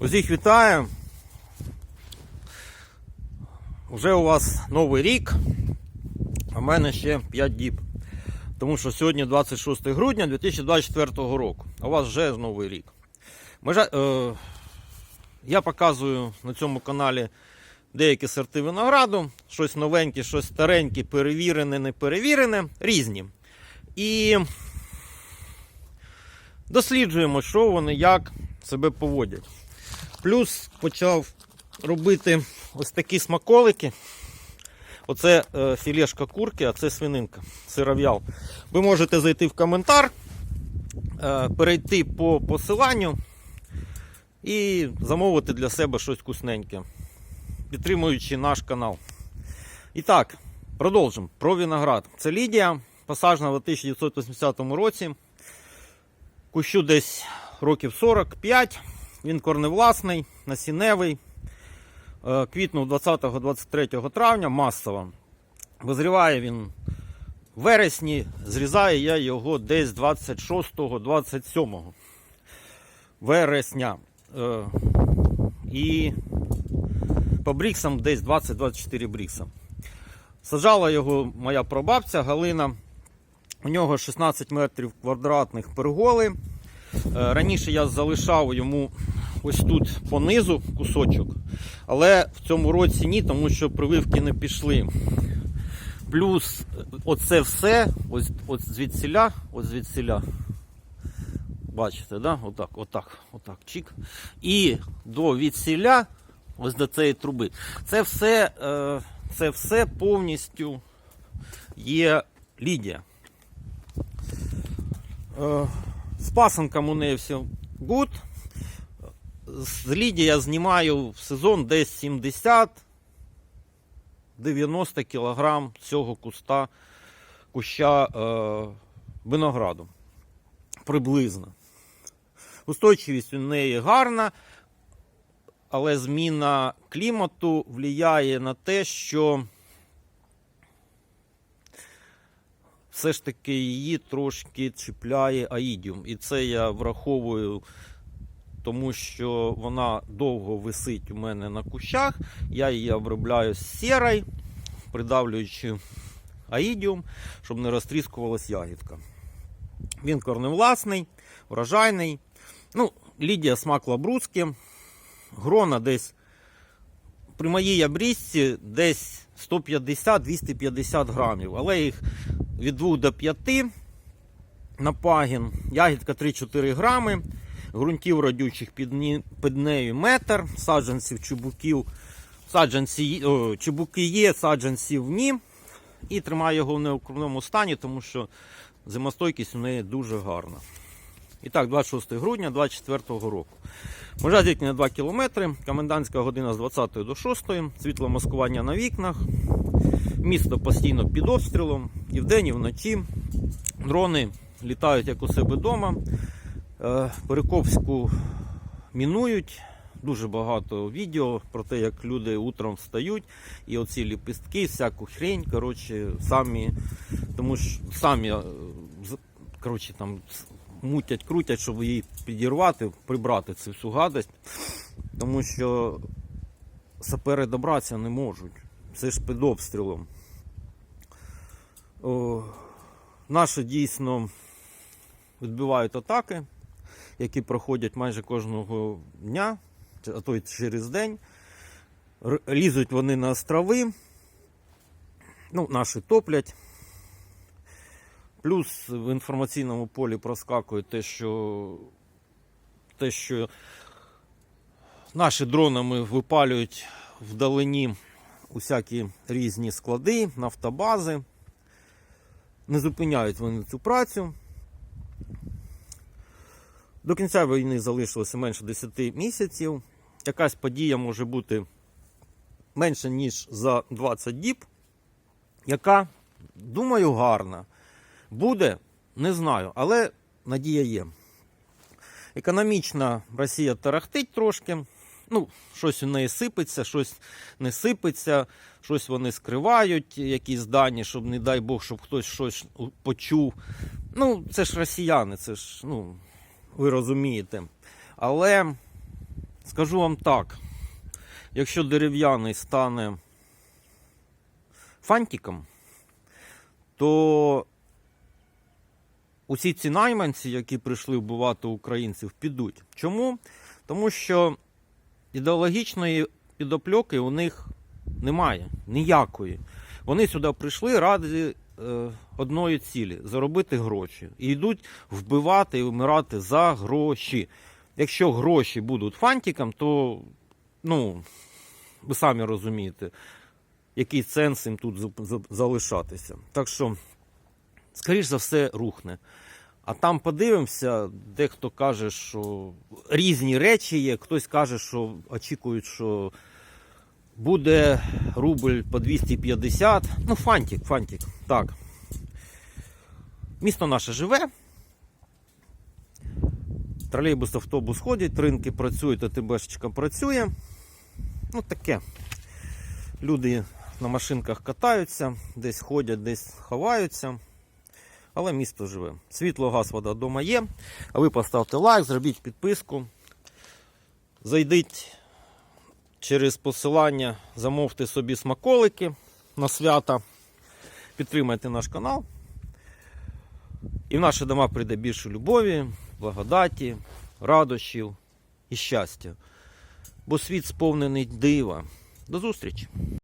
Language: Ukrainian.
Усіх вітаю. Вже у вас новий рік, а в мене ще 5 діб. Тому що сьогодні 26 грудня 2024 року, а у вас вже новий рік. Межа, е, я показую на цьому каналі деякі сорти винограду, щось новеньке, щось стареньке, перевірене, не перевірене, різні. І досліджуємо, що вони як себе поводять. Плюс почав робити ось такі смаколики. Оце е, філешка курки, а це свининка, сиров'ял. Ви можете зайти в коментар, е, перейти по посиланню і замовити для себе щось вкусненьке, підтримуючи наш канал. І так, продовжимо. Про виноград. Це Лідія, посаджена в 1980 році. Кущу десь років 45. Він корневласний, насінневий. Е, Квітнув 20-23 травня масово. Визріває він в вересні, зрізаю я його десь 26-27 вересня. Е, І по бріксам десь 20-24 брікса. Саджала його моя прабабця Галина. У нього 16 метрів квадратних перголи. Е, Раніше я залишав йому ось тут понизу кусочок, але в цьому році ні, тому що прививки не пішли. Плюс оце все, ось, ось звідсіля, ось звідсіля. Бачите, да? отак, отак, отак, чик. І до відсіля, ось до цієї труби. Це все, е, це все повністю є Лідія. Е, З пасанком у неї все good. З Лідії я знімаю в сезон десь 70-90 кг цього куста куща е, винограду. Приблизно. Устойчивість у неї гарна, але зміна клімату впливає на те, що все ж таки її трошки чіпляє аїдіум. І це я враховую, тому що вона довго висить у мене на кущах. Я її обробляю з сірой, придавлюючи аїдіум, щоб не розтріскувалась ягідка. Він корневласний, врожайний. Ну, Лідія смак лабрузки. Грона десь при моїй обрізці десь 150-250 грамів, але їх від 2 до 5 на пагін. Ягідка 3-4 грами. Ґрунтів родючих під, під нею метр, саджанців чубуків, саджанці, о, чубуки є, саджанців ні. І тримаю його в неокрупному стані, тому що зимостойкість у неї дуже гарна. І так, 26 грудня 2024 року. Межа зіткнення 2 км, комендантська година з 20 до 6, світло маскування на вікнах, місто постійно під обстрілом, і вдень, і вночі. Дрони літають як у себе вдома. Е, Перекопську мінують. Дуже багато відео про те, як люди утром встають, і оці ліпістки, всяку хрень, коротше, самі, тому що самі е, коротше, там мутять, крутять, щоб її підірвати, прибрати цю всю гадость. Тому що сапери добратися не можуть. Це ж під обстрілом. О, наші дійсно відбивають атаки, які проходять майже кожного дня, а то й через день. Лізуть вони на острови, ну, наші топлять. Плюс в інформаційному полі проскакує те, що, те, що наші дронами випалюють вдалині усякі різні склади, нафтобази. Не зупиняють вони цю працю. До кінця війни залишилося менше 10 місяців. Якась подія може бути менше, ніж за 20 діб, яка, думаю, гарна. Буде, не знаю, але надія є. Економічно Росія тарахтить трошки. Ну, щось у неї сипеться, щось не сипеться, щось вони скривають, якісь дані, щоб, не дай Бог, щоб хтось щось почув. Ну, це ж росіяни, це ж, ну, ви розумієте. Але Скажу вам так: якщо дерев'яний стане фантиком, то усі ці найманці, які прийшли вбивати українців, підуть. Чому? Тому що ідеологічної підопльоки у них немає ніякої. Вони сюди прийшли ради одної цілі заробити гроші. І йдуть вбивати і вмирати за гроші. Якщо гроші будуть фантиком, то ну, ви самі розумієте, який сенс їм тут за- за- залишатися. Так що, скоріш за все, рухне. А там подивимося, дехто каже, що різні речі є. Хтось каже, що очікують, що буде рубль по 250. Ну, фантик, фантик. Так. Місто наше живе. Тролейбус, автобус ходять, ринки працюють, АТБшечка працює. Ну таке. Люди на машинках катаються, десь ходять, десь ховаються. Але місто живе. Світло, газ, вода вдома є. А ви поставте лайк, зробіть підписку. Зайдіть через посилання, замовте собі смаколики на свята. Підтримайте наш канал. І в наші дома прийде більше любові, благодаті, радощів і щастя. Бо світ сповнений дива. До зустрічі!